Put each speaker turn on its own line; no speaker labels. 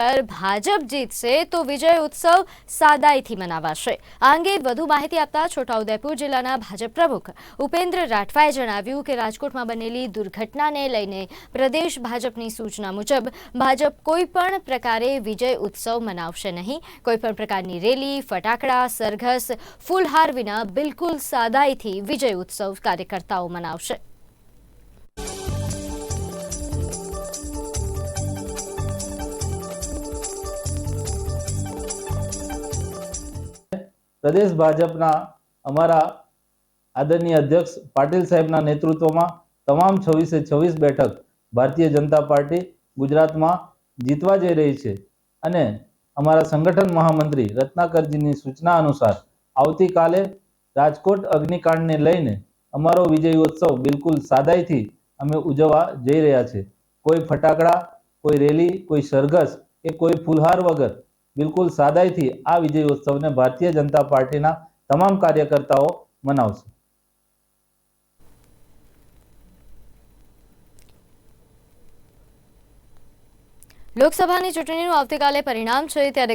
ભાજપ જીતશે તો વિજય ઉત્સવ સાદાઈથી મનાવાશે. આ અંગે વધુ માહિતી આપતા છોટાઉદેપુર જિલ્લાના ભાજપ પ્રમુખ ઉપેન્દ્ર રાઠવાએ જણાવ્યું કે રાજકોટમાં બનેલી દુર્ઘટનાને લઈને પ્રદેશ ભાજપની સૂચના મુજબ ભાજપ કોઈ પણ પ્રકારે વિજય ઉત્સવ મનાવશે નહીં. કોઈપણ પ્રકારની રેલી, ફટાકડા, સરઘસ, ફૂલહાર વિના બિલકુલ સાદાઈથી વિજય ઉત્સવ કાર્યકર્તાઓ મનાવશે.
પ્રદેશ ભાજપના અમારા આદરણીય અધ્યક્ષ પાટીલ સાહેબના નેતૃત્વમાં તમામ છવ્વીસે છવ્વીસ બેઠક ભારતીય જનતા પાર્ટી ગુજરાતમાં જીતવા જઈ રહી છે અને અમારા સંગઠન મહામંત્રી રત્નાકરજીની સૂચના અનુસાર આવતીકાલે રાજકોટ અગ્નિકાંડને લઈને અમારો વિજય ઉત્સવ બિલકુલ સાદાઈથી અમે ઉજવવા જઈ રહ્યા છે. કોઈ ફટાકડા, કોઈ રેલી, કોઈ સરઘસ કે કોઈ ફૂલહાર વગર બિલકુલ સાદાઈથી આ વિજય ઉત્સવને ભારતીય જનતા પાર્ટીના તમામ કાર્યકર્તાઓ મનાવશે.
લોકસભાની ચૂંટણીનું આવતીકાલે પરિણામ છે, ત્યારે